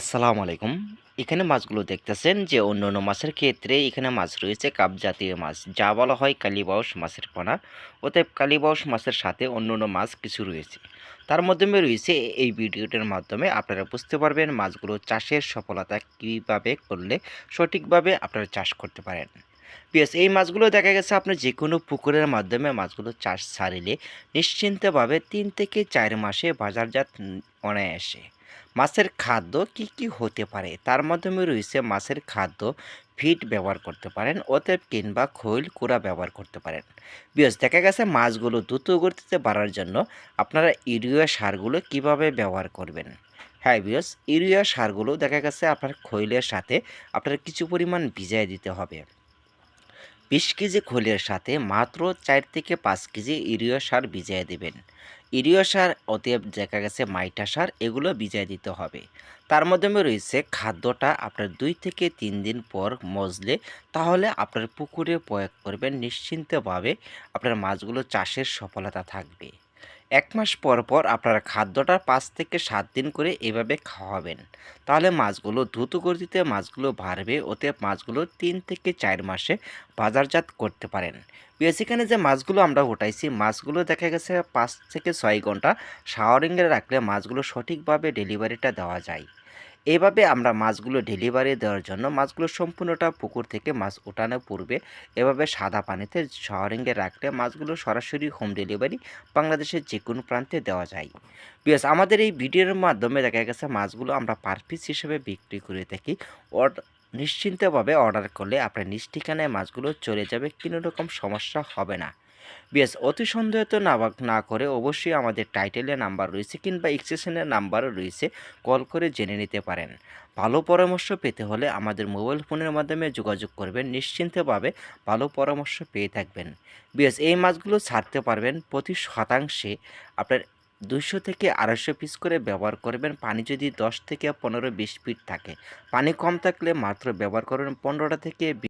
আসসালামু আলাইকুম। এখানে মাছগুলো দেখতেছেন যে অন্য অন্য মাছের ক্ষেত্রে এখানে মাছ রয়েছে কাপ জাতীয় মাছ। যা বলা হয় কালীবাউস মাছের পোনা অতএব কালীবাউস মাছের সাথে অন্য অন্য মাছ কিছু রয়েছে। তার মাধ্যমে রয়েছে এই ভিডিওটার মাধ্যমে আপনারা বুঝতে পারবেন মাছগুলো চাষের সফলতা কীভাবে করলে সঠিকভাবে আপনারা চাষ করতে পারেন। পিএস এই মাছগুলো দেখা গেছে আপনি যে কোনো পুকুরের মাধ্যমে মাছগুলো চাষ ছাড়িলে নিশ্চিন্তভাবে তিন থেকে চার মাসে বাজারজাত অনায়াসে। মাছের খাদ্য কি কি হতে পারে? তার মাধ্যমে রয়েছে মাছের খাদ্য ফিট ব্যবহার করতে পারেন, অতএব কিংবা খৈল, কুড়া ব্যবহার করতে পারেন। বিয়স দেখা গেছে মাছগুলো দ্রুত গতিতে বাড়ার জন্য আপনারা ইউরিয়া সারগুলো কীভাবে ব্যবহার করবেন? হ্যাঁ বিয়স ইউরিয়া সারগুলো দেখা গেছে আপনার খৈলের সাথে আপনার কিছু পরিমাণ ভিজাই দিতে হবে। বিশ কেজি খৈলের সাথে মাত্র চার থেকে পাঁচ কেজি ইউরিয়া সার ভিজিয়ে দেবেন। ইউরিয়া সার অতএব দেখা গেছে মাইটা সার, এগুলো বিজায় দিতে হবে। তার মাধ্যমে রয়েছে খাদ্যটা আপনার দুই থেকে তিন দিন পর মজলে, তাহলে আপনার পুকুরে প্রয়োগ করবেন নিশ্চিন্তভাবে আপনার মাছগুলো চাষের সফলতা থাকবে। এক মাস পর পর আপনারা খাদ্যটা পাঁচ থেকে সাত দিন করে এভাবে খাওয়াবেন। তাহলে মাছগুলো দ্রুত গতিতে মাছগুলো বাড়বে, ওতে মাছগুলো তিন থেকে চার মাসে বাজারজাত করতে পারেন। বেসিক্যালি যে মাছগুলো আমরা উঠাইছি, মাছগুলো দেখা গেছে পাঁচ থেকে ছয় ঘণ্টা শাওয়ারিংয়ে রাখলে মাছগুলো সঠিকভাবে ডেলিভারিটা দেওয়া যায়। এভাবে আমরা মাছগুলো ডেলিভারি দেওয়ার জন্য মাছগুলো সম্পূর্ণটা পুকুর থেকে মাছ ওঠানোর পূর্বে এভাবে সাদা পানিতে শাওয়ারিংয়ে রাখলে মাছগুলো সরাসরি হোম ডেলিভারি বাংলাদেশের যে কোনো প্রান্তে দেওয়া যায়। বিকজ আমাদের এই ভিডিওর মাধ্যমে দেখা গেছে মাছগুলো আমরা পার পিস হিসেবে বিক্রি করে থাকি। নিশ্চিন্তভাবে অর্ডার করলে আপনার নিজ ঠিকানায় মাছগুলো চলে যাবে, কোনো রকম সমস্যা হবে না। বেশ অতি সন্দেহ তো না না করে অবশ্যই আমাদের টাইটেলের নাম্বার রয়েছে কিংবা এক্সটেশনের নাম্বারও রয়েছে কল করে জেনে নিতে পারেন। ভালো পরামর্শ পেতে হলে আমাদের মোবাইল ফোনের মাধ্যমে যোগাযোগ করবেন, নিশ্চিন্তভাবে ভালো পরামর্শ পেয়ে থাকবেন। বিএস, এই মাছগুলো ছাড়তে পারবেন, প্রতি শতাংশে আপনার দুইশো থেকে আড়াইশো পিস করে ব্যবহার করবেন, পানি যদি দশ থেকে পনেরো, বিশ ফিট থাকে। পানি কম থাকলে মাত্র ব্যবহার করবেন পনেরোটা থেকে